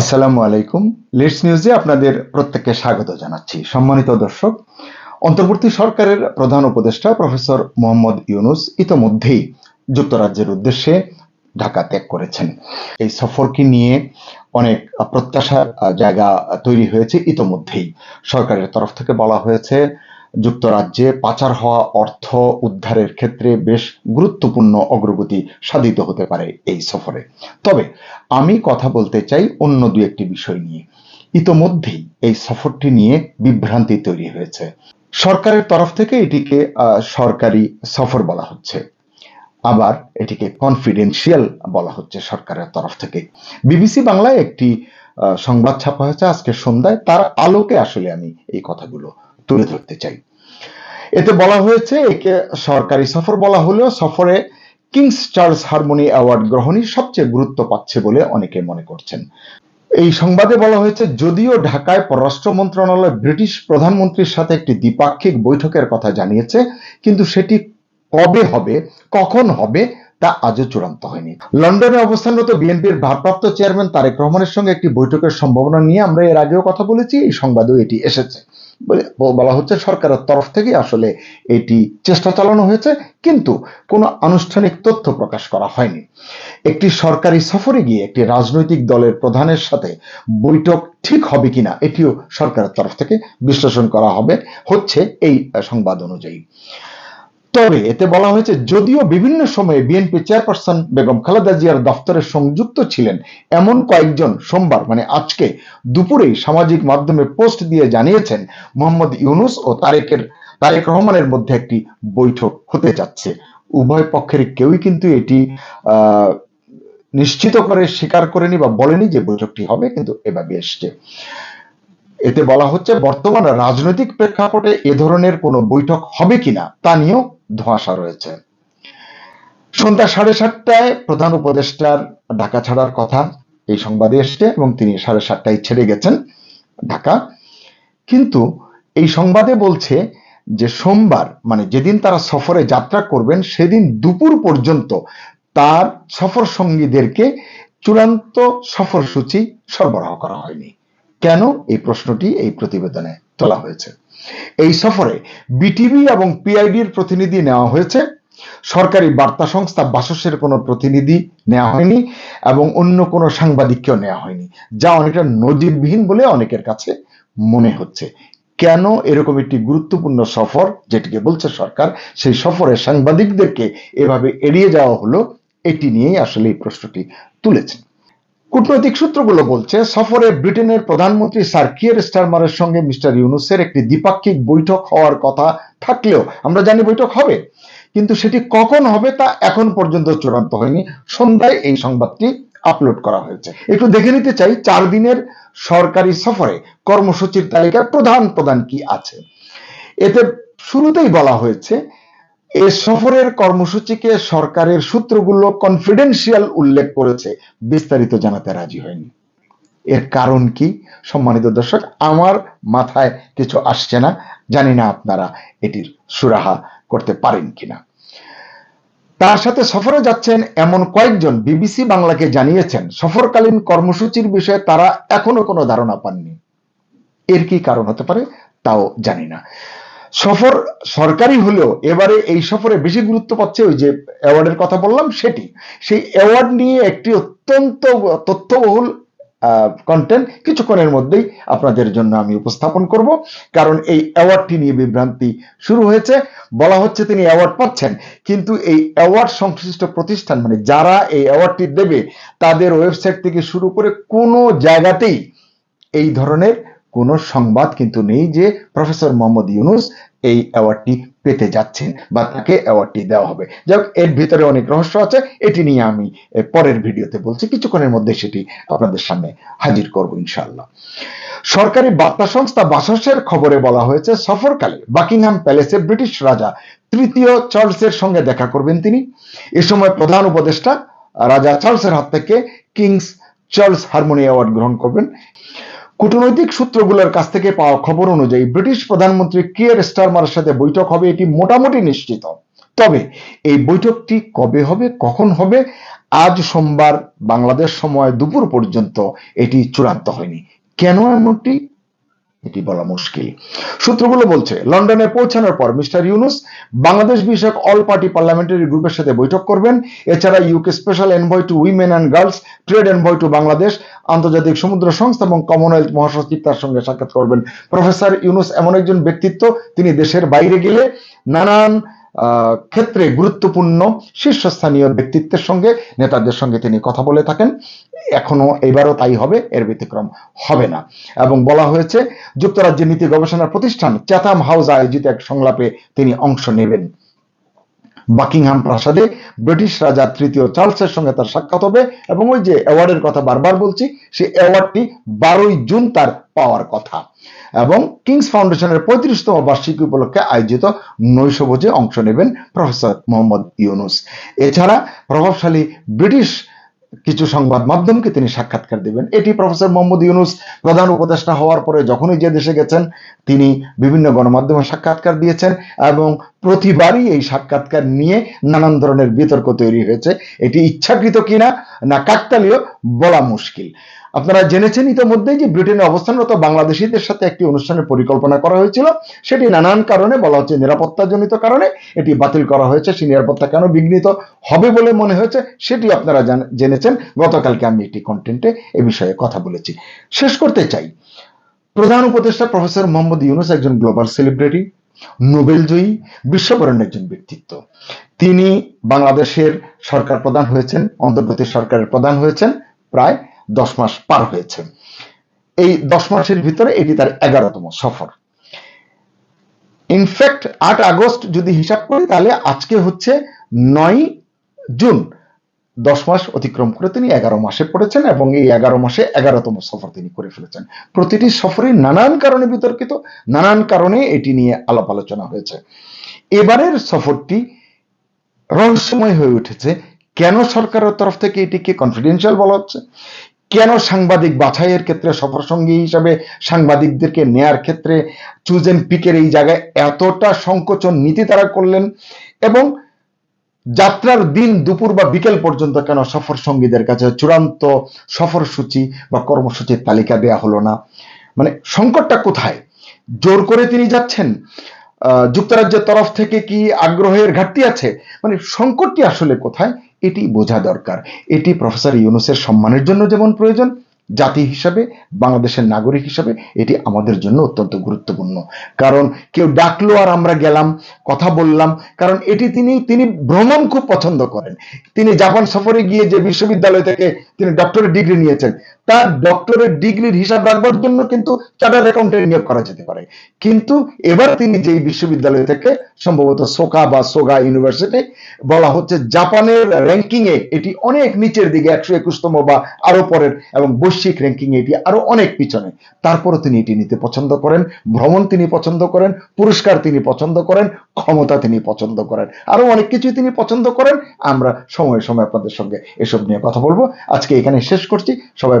আসসালামু আলাইকুম। লিডস নিউজে আপনাদের প্রত্যেককে স্বাগত জানাচ্ছি। সম্মানিত দর্শক, অন্তর্বর্তী সরকারের প্রধান উপদেষ্টা প্রফেসর মোহাম্মদ ইউনুস ইতোমধ্যেই যুক্তরাজ্যের উদ্দেশ্যে ঢাকা ত্যাগ করেছেন। এই সফরকে নিয়ে অনেক প্রত্যাশার জায়গা তৈরি হয়েছে ইতোমধ্যেই। সরকারের তরফ থেকে বলা হয়েছে যুক্তরাজ্যে পাচার হওয়া অর্থ উদ্ধারের ক্ষেত্রে বেশ গুরুত্বপূর্ণ অগ্রগতি সাধিত হতে পারে এই সফরে। তবে আমি কথা বলতে চাই অন্য দু একটি বিষয় নিয়ে। ইতোমধ্যেই এই সফরটি নিয়ে বিভ্রান্তি তৈরি হয়েছে। সরকারের তরফ থেকে এটিকে সরকারি সফর বলা হচ্ছে। আবার এটিকে কনফিডেন্সিয়াল বলা হচ্ছে সরকারের তরফ থেকে। বিবিসি বাংলায় একটি সংবাদ ছাপা হয়েছে আজকে সন্ধ্যায়। তার আলোকে আসলে আমি এই কথাগুলো তুলে ধরতে চাই। এতে বলা হয়েছে, একে সরকারি সফর বলা হলেও সফরে কিংস চার্লস হারমোনি অ্যাওয়ার্ড গ্রহণই সবচেয়ে গুরুত্ব পাচ্ছে বলে অনেকে মনে করছেন। এই সংবাদে বলা হয়েছে, যদিও ঢাকায় পররাষ্ট্র মন্ত্রণালয় ব্রিটিশ প্রধানমন্ত্রীর সাথে একটি দ্বিপাক্ষিক বৈঠকের কথা জানিয়েছে, কিন্তু সেটি কবে হবে, কখন হবে, তা আজও চূড়ান্ত হয়নি। লন্ডনে অবস্থানরত বিএনপির ভারপ্রাপ্ত চেয়ারম্যান তারেক রহমানের সঙ্গে একটি বৈঠকের সম্ভাবনা নিয়ে আমরা এর আগেও কথা বলেছি, এই সংবাদেও এটি এসেছে। বলে- হচ্ছে সরকারের তরফ থেকে আসলে এটি চেষ্টা চালানো হয়েছে, কিন্তু কোনো আনুষ্ঠানিক তথ্য প্রকাশ করা হয়নি। একটি সরকারি সফরে গিয়ে একটি রাজনৈতিক দলের প্রধানের সাথে বৈঠক ঠিক হবে কিনা, এটিও সরকারের তরফ থেকে বিশ্লেষণ করা হবে, হচ্ছে এই সংবাদ অনুযায়ী। তবে এতে বলা হয়েছে, যদিও বিভিন্ন সময়ে বিএনপি চেয়ারপারসন বেগম খালেদা জিয়ার দফতরে সংযুক্ত ছিলেন, এমন কয়েকজন সোমবার মানে আজকে দুপুরেই সামাজিক মাধ্যমে পোস্ট দিয়ে জানিয়েছেন, মোহাম্মদ ইউনুস ও তারেকের, তারেক রহমানের মধ্যে একটি বৈঠক হতে যাচ্ছে। উভয় পক্ষের কেউই কিন্তু এটি নিশ্চিত করে, স্বীকার করেনি বা বলেনি যে বৈঠকটি হবে, কিন্তু এভাবে এসছে। এতে বলা হচ্ছে, বর্তমান রাজনৈতিক প্রেক্ষাপটে এ ধরনের কোনো বৈঠক হবে কিনা, তা নিয়েও ধোঁয়াশা রয়েছে। সন্ধ্যা সাড়ে সাতটায় প্রধান উপদেষ্টার ঢাকা ছাড়ার কথা এই সংবাদে এসছে এবং তিনি সাড়ে সাতটায় ছেড়ে গেছেন ঢাকা। কিন্তু এই সংবাদে বলছে যে সোমবার মানে যেদিন তারা সফরে যাত্রা করবেন, সেদিন দুপুর পর্যন্ত তার সফর সঙ্গীদেরকে চূড়ান্ত সফরসূচি সরবরাহ করা হয়নি। কেন? এই প্রশ্নটি এই প্রতিবেদনে তোলা হয়েছে। এই সফরে বিটিভি এবং পিআইডির প্রতিনিধি নেওয়া হয়েছে। সরকারি বার্তা সংস্থা বাসসের কোনো প্রতিনিধি নেওয়া হয়নি এবং অন্য কোনো সাংবাদিককেও নেওয়া হয়নি, যা অনেকটা নজিরবিহীন বলে অনেকের কাছে মনে হচ্ছে। কেন এরকম একটি গুরুত্বপূর্ণ সফর যেটিকে বলছে সরকার, সেই সফরে সাংবাদিকদেরকে এভাবে এড়িয়ে যাওয়া হলো, এটি নিয়েই আসলে এই প্রশ্নটি তুলেছেন। কূটনৈতিক সূত্রগুলো বলছে, সফরে ব্রিটেনের প্রধানমন্ত্রী স্যার কিয়ার স্টারমারের সঙ্গে মিস্টার ইউনুসের একটি দ্বিপাক্ষিক বৈঠক হওয়ার কথা থাকলেও আমরা জানি বৈঠক হবে, কিন্তু সেটি কখন হবে তা এখন পর্যন্ত চূড়ান্ত হয়নি। সন্ধ্যায় এই সংবাদটি আপলোড করা হয়েছে। একটু দেখে নিতে চাই, চার দিনের সরকারি সফরে কর্মসূচির তালিকার প্রধান প্রধান কি আছে? এতে শুরুতেই বলা হয়েছে এ সফরের কর্মসূচিকে সরকারের সূত্রগুলো কনফিডেন্সিয়াল উল্লেখ করেছে। বিস্তারিত জানাতে রাজি হয়নি। এর কারণ কি? সম্মানিত দর্শক, আমার মাথায় কিছু আসছে না। জানি না আপনারা এটির সুরাহা করতে পারেন কিনা। তার সাথে সফরে যাচ্ছেন এমন কয়েকজন বিবিসি বাংলাকে জানিয়েছেন, সফরকালীন কর্মসূচির বিষয়ে তারা এখনও কোনো ধারণা পাননি। এর কি কারণ হতে পারে তাও জানি না। সফর সরকারি হলেও এবারে এই সফরে বেশি গুরুত্ব পাচ্ছে ওই যে অ্যাওয়ার্ডের কথা বললাম, সেটি। সেই অ্যাওয়ার্ড নিয়ে একটি অত্যন্ত তথ্যবহুল কন্টেন্ট কিছুক্ষণের মধ্যেই আপনাদের জন্য আমি উপস্থাপন করব। কারণ এই অ্যাওয়ার্ডটি নিয়ে বিভ্রান্তি শুরু হয়েছে। বলা হচ্ছে তিনি অ্যাওয়ার্ড পাচ্ছেন। কিন্তু এই অ্যাওয়ার্ড সংশ্লিষ্ট প্রতিষ্ঠান মানে যারা এই অ্যাওয়ার্ডটি দেবে, তাদের ওয়েবসাইট থেকে শুরু করে কোনো জায়গাতেই এই ধরনের কোনো সংবাদ কিন্তু নেই যে প্রফেসর মোহাম্মদ ইউনুস এই অ্যাওয়ার্ডটি পেতে যাচ্ছেন বা তাকে অ্যাওয়ার্ডটি দেওয়া হবে। যাই এর ভিতরে অনেক রহস্য আছে, এটি নিয়ে আমি পরের ভিডিওতে বলছি। কিছুক্ষণের মধ্যে সেটি আপনাদের সামনে হাজির করব ইনশাআল্লাহ। সরকারি বার্তা সংস্থা বাসসের খবরে বলা হয়েছে, সফরকালে বাকিংহাম প্যালেসে ব্রিটিশ রাজা তৃতীয় চার্লসের সঙ্গে দেখা করবেন তিনি। এ সময় প্রধান উপদেষ্টা রাজা চার্লসের হাত থেকে কিংস চার্লস হারমোনি অ্যাওয়ার্ড গ্রহণ করবেন। কূটনৈতিক সূত্রগুলোর কাছ থেকে পাওয়া খবর অনুযায়ী ব্রিটিশ প্রধানমন্ত্রী কিয়ার স্টারমারের সাথে বৈঠক হবে এটি মোটামুটি নিশ্চিত। তবে এই বৈঠকটি কবে হবে, কখন হবে, আজ সোমবার বাংলাদেশ সময় দুপুর পর্যন্ত এটি চূড়ান্ত হয়নি। কেন এমনটি? এটি বলা মুশকিল। সূত্রগুলো বলছে, লন্ডনে পৌঁছানোর পর মিস্টার ইউনুস বাংলাদেশ বিষয়ক অল পার্টি পার্লামেন্টারি গ্রুপের সাথে বৈঠক করবেন। এছাড়া UK special envoy to women and girls trade envoy to Bangladesh আন্তর্জাতিক সমুদ্র সংস্থা এবং কমনওয়েলথ মহাসচিব তার সঙ্গে সাক্ষাৎ করবেন। প্রফেসর ইউনুস এমন একজন ব্যক্তিত্ব, তিনি দেশের বাইরে গেলে নানান ক্ষেত্রে গুরুত্বপূর্ণ শীর্ষস্থানীয় ব্যক্তিত্বের সঙ্গে, নেতাদের সঙ্গে তিনি কথা বলে থাকেন। এখনও এবারও তাই হবে, এর ব্যতিক্রম হবে না। এবং বলা হয়েছে, যুক্তরাজ্যের নীতি গবেষণা প্রতিষ্ঠান চ্যাথাম হাউস আয়োজিত এক সংলাপে তিনি অংশ নেবেন। বাকিংহাম প্রাসাদে ব্রিটিশ রাজা তৃতীয় চার্লসের সঙ্গে তার সাক্ষাৎ হবে এবং ওই যে অ্যাওয়ার্ডের কথা বারবার বলছি, সেই অ্যাওয়ার্ডটি বারোই জুন তার পাওয়ার কথা। এবং কিংস ফাউন্ডেশনের পঁয়ত্রিশতম বার্ষিকী উপলক্ষে আয়োজিত নৈশভোজে অংশ নেবেন প্রফেসর মোহাম্মদ ইউনুস। এছাড়া প্রভাবশালী ব্রিটিশ কিছু সংবাদ মাধ্যমকে তিনি সাক্ষাৎকার দেবেন। এটি প্রফেসর মোহাম্মদ ইউনুস প্রধান উপদেষ্টা হওয়ার পরে যখনই যে দেশে গেছেন, তিনি বিভিন্ন গণমাধ্যমে সাক্ষাৎকার দিয়েছেন এবং প্রতিবারই এই সাক্ষাৎকার নিয়ে নানান ধরনের বিতর্ক তৈরি হয়েছে। এটি ইচ্ছাকৃত কিনা না কাকতালীয় বলা মুশকিল। আপনারা জেনেছেন ইতিমধ্যেই যে ব্রিটেনে অবস্থানরত বাংলাদেশিদের সাথে একটি অনুষ্ঠানের পরিকল্পনা করা হয়েছিল। সেটি নানান কারণে, বলা হচ্ছে নিরাপত্তাজনিত কারণে, এটি বাতিল করা হয়েছে। সেই নিরাপত্তা কেন বিঘ্নিত হবে বলে মনে হয়েছে, সেটি আপনারা জেনেছেন। গতকালকে আমি একটি কন্টেন্টে এ বিষয়ে কথা বলেছি। শেষ করতে চাই। প্রধান উপদেষ্টা প্রফেসর মোহাম্মদ ইউনুস একজন গ্লোবাল সেলিব্রিটি, নোবেল জয়ী, বিশ্ববরণ্য একজন ব্যক্তিত্ব। তিনি বাংলাদেশের সরকার প্রধান হয়েছেন অন্তর্বর্তী সরকারের প্রধান হয়েছেন, প্রায় দশ মাস পার হয়েছে। এই দশ মাসের ভিতরে এটি তার এগারোতম সফর। ইনফ্যাক্ট আট আগস্ট যদি হিসাব করি, তাহলে আজকে হচ্ছে নয় জুন। দশ মাস অতিক্রম করে তিনি এগারো মাসে পড়েছেন এবং এই এগারো মাসে এগারোতম সফর তিনি করে ফেলেছেন। প্রতিটি সফরে নানান কারণে বিতর্কিত, নানান কারণে এটি নিয়ে আলাপ আলোচনা হয়েছে। এবারের সফরটি রহস্যময় হয়ে উঠেছে। কেন সরকারের তরফ থেকে এটিকে কনফিডেন্সিয়াল বলা হচ্ছে? কেন সাংবাদিক বাছাইয়ের ক্ষেত্রে সফর সঙ্গী হিসাবে সাংবাদিকদেরকে নেয়ার ক্ষেত্রে চুজ এন্ড পিকের এই জায়গায় এতটা সংকোচন নীতি তারা করলেন এবং যাত্রার দিন দুপুর বা বিকেল পর্যন্ত কেন সফর সঙ্গীদের কাছে চূড়ান্ত সফরসূচি বা কর্মসূচির তালিকা দেয়া হলো না? মানে সংকটটা কোথায়? জোর করে তিনি যাচ্ছেন? যুক্তরাজ্যের তরফ থেকে কি আগ্রহের ঘাটতি আছে? মানে সংকটটি আসলে কোথায়? এটি বোঝা দরকার। এটি প্রফেসর ইউনুসের সম্মানের জন্য যেমন প্রয়োজন, জাতি হিসাবে, বাংলাদেশের নাগরিক হিসাবে এটি আমাদের জন্য অত্যন্ত গুরুত্বপূর্ণ। কারণ কেউ ডাকলো আর আমরা গেলাম, কথা বললাম, কারণ এটি তিনি তিনি ভ্রমণ খুব পছন্দ করেন। তিনি জাপান সফরে গিয়ে যে বিশ্ববিদ্যালয় থেকে তিনি ডক্টরেট ডিগ্রি নিয়েছেন তার ডক্টরেট ডিগ্রির হিসাব রাখবার জন্য কিন্তু চার্টার অ্যাকাউন্টেন্ট নিয়োগ করা যেতে পারে। কিন্তু এবার তিনি যেই বিশ্ববিদ্যালয় থেকে সম্ভবত সোকা বা সোগা ইউনিভার্সিটি বলা হচ্ছে জাপানের র্যাঙ্কিং এ এটি অনেক নিচের দিকে, একশো একুশতম বা আরও পরের এবং বৈশ্বিক র্যাঙ্কিং এটি আরও অনেক পিছনে। তারপরও তিনি এটি নিতে পছন্দ করেন, ভ্রমণ তিনি পছন্দ করেন, পুরস্কার তিনি পছন্দ করেন, ক্ষমতা তিনি পছন্দ করেন। আরও অনেক কিছুই তিনি পছন্দ করেন। আমরা সময়ে সময় আপনাদের সঙ্গে এসব নিয়ে কথা বলব। আজকে এখানে শেষ করছি। সবাই